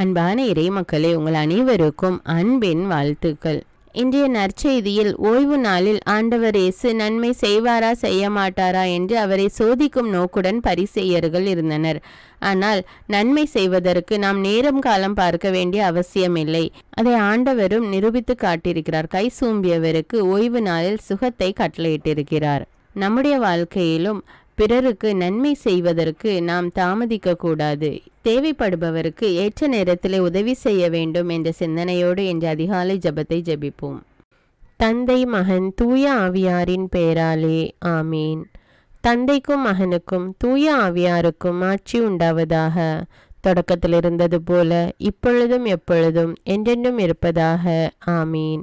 அன்பான இறைமக்களே உங்கள் அனைவருக்கும் அன்பின் வாழ்த்துக்கள். இன்றைய நற்செய்தியில் ஓய்வு நாளில் ஆண்டவர் இயேசு நன்மை செய்வாரா செய்ய மாட்டாரா என்று அவரை சோதிக்கும் நோக்குடன் பரிசெய்யர்கள் இருந்தனர். ஆனால் நன்மை செய்வதற்கு நாம் நேரம் காலம் பார்க்க வேண்டிய அவசியமில்லை. அதை ஆண்டவரும் நிரூபித்து காட்டியிருக்கிறார். கை சூம்பியவருக்கு ஓய்வு நாளில் சுகத்தை கட்டளையிட்டிருக்கிறார். நம்முடைய வாழ்க்கையிலும் பிறருக்கு நன்மை செய்வதற்கு நாம் தாமதிக்க கூடாது. தேவைப்படுபவருக்கு ஏற்ற நேரத்தில் உதவி செய்ய வேண்டும் என்ற சிந்தனையோடு என்ற அதிகாலை ஜெபத்தை ஜெபிப்போம். தந்தை மகன் தூய ஆவியாரின் பெயராலே ஆமீன். தந்தைக்கும் மகனுக்கும் தூய ஆவியாருக்கும் ஆட்சி உண்டாவதாக. தொடக்கத்தில் இருந்தது போல இப்பொழுதும் எப்பொழுதும் என்றென்றும் இருப்பதாக. ஆமீன்.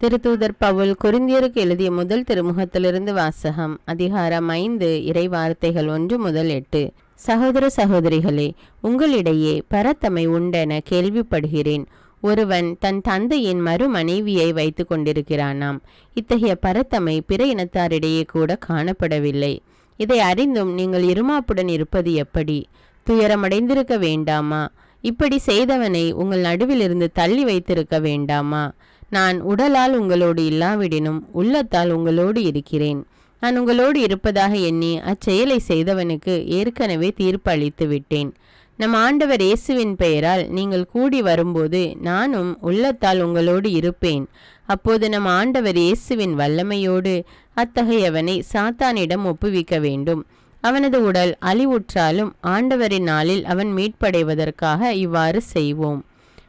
திருத்தூதர் பவுல் கொரிந்தியருக்கு எழுதிய முதல் திருமுகத்திலிருந்து வாசகம் அதிகாரம் ஐந்து இறை வார்த்தைகள் ஒன்று முதல் எட்டு. சகோதர சகோதரிகளே உங்களிடையே பரத்தமை உண்டென கேள்விப்படுகிறேன். ஒருவன் தன் தந்தையின் மறு மனைவியை வைத்து கொண்டிருக்கிறானாம். இத்தகைய பரத்தமை பிற இனத்தாரிடையே கூட காணப்படவில்லை. இதை அறிந்தும் நீங்கள் இருமாப்புடன் இருப்பது எப்படி? துயரமடைந்திருக்க வேண்டாமா? இப்படி செய்தவனை உங்கள் நடுவிலிருந்து தள்ளி வைத்திருக்க வேண்டாமா? நான் உடலால் உங்களோடு இல்லாவிடினும் உள்ளத்தால் உங்களோடு இருக்கிறேன். நான் உங்களோடு இருப்பதாக எண்ணி அச்செயலை செய்தவனுக்கு ஏற்கனவே தீர்ப்பு அளித்து விட்டேன். நம் ஆண்டவர் இயேசுவின் பெயரால் நீங்கள் கூடி வரும்போது நானும் உள்ளத்தால் உங்களோடு இருப்பேன். அப்போது நம் ஆண்டவர் இயேசுவின் வல்லமையோடு அத்தகையவனை சாத்தானிடம் ஒப்புவிக்க வேண்டும். அவனது உடல் அழிவுற்றாலும் ஆண்டவரின் நாளில் அவன் மீட்படைவதற்காக இவ்வாறு செய்வோம்.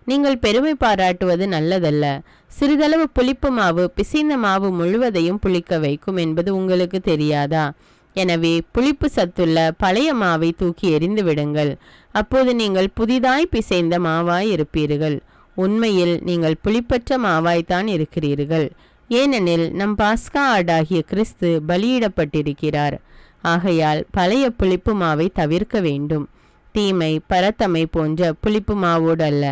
நீங்கள் பெருமை பாராட்டுவது நல்லதல்ல. சிறிதளவு புளிப்பு மாவு பிசைந்த மாவு முழுவதையும் புளிக்க வைக்கும் என்பது உங்களுக்கு தெரியாதா? எனவே புளிப்பு சத்துள்ள பழைய மாவை தூக்கி எறிந்து விடுங்கள். அப்போது நீங்கள் புதிதாய் பிசைந்த மாவாய் இருப்பீர்கள். உண்மையில் நீங்கள் புளிப்பற்ற மாவாய்த்தான் இருக்கிறீர்கள். ஏனெனில் நம் பாஸ்கா ஆடாகிய கிறிஸ்து பலியிடப்பட்டிருக்கிறார். ஆகையால் பழைய புளிப்பு மாவை தவிர்க்க வேண்டும். தீமை பரத்தமை போன்ற புளிப்பு மாவோடு அல்ல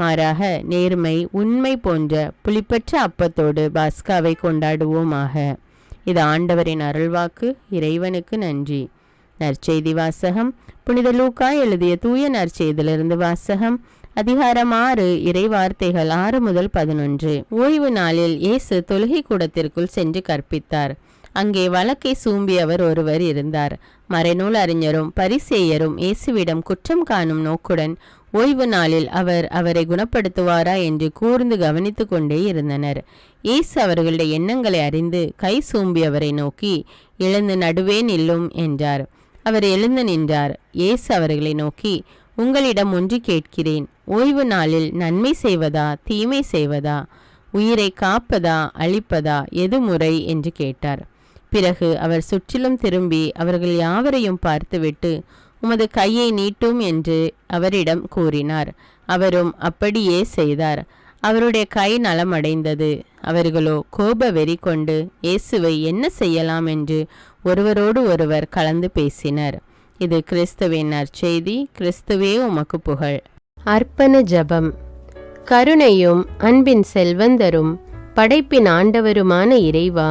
மாறாக நேர்மை உண்மை போன்ற புளிப்பற்ற அப்பத்தோடு பாஸ்காவை கொண்டாடுவோமாக. இது ஆண்டவரின் அருள்வாக்கு இறைவனுக்கு நன்றி. நற்செய்தி வாசகம். புனித லூக்கா எழுதிய தூய நற்செய்திலிருந்து வாசகம். அதிகாரம் ஆறு இறை வார்த்தைகள் ஆறு முதல் பதினொன்று. ஓய்வு நாளில் இயேசு தொழுகை கூடத்திற்குள் சென்று கற்பித்தார். அங்கே வழக்கை சூம்பியவர் ஒருவர் இருந்தார். மறைநூல் அறிஞரும் பரிசேயரும் இயேசுவிடம் குற்றம் காணும் நோக்குடன் ஓய்வு நாளில் அவர் அவரை குணப்படுத்துவாரா என்று கூர்ந்து கவனித்து கொண்டே இருந்தனர். இயேசு அவர்களுடைய எண்ணங்களை அறிந்து கை சூம்பியவரை நோக்கி எழுந்து நடுவே நில்லும் என்றார். அவர் எழுந்து நின்றார். இயேசு அவர்களை நோக்கி உங்களிடம் ஒன்று கேட்கிறேன். ஓய்வு நாளில் நன்மை செய்வதா தீமை செய்வதா உயிரை காப்பதா அழிப்பதா எது முறை? என்று கேட்டார். பிறகு அவர் சுற்றிலும் திரும்பி அவர்கள் யாவரையும் பார்த்துவிட்டு உமது கையை நீட்டும் என்று அவரிடம் கூறினார். அவரும் அப்படியே செய்தார். அவருடைய கை நலமடைந்தது. அவர்களோ கோப வெறி கொண்டு இயேசுவை என்ன செய்யலாம்? என்று ஒருவரோடு ஒருவர் கலந்து பேசினர். இது கிறிஸ்துவின் நற்செய்தி. கிறிஸ்துவே உமக்கு புகழ். அர்ப்பண ஜபம். கருணையும் அன்பின் செல்வந்தரும் படைப்பின் ஆண்டவருமான இறைவா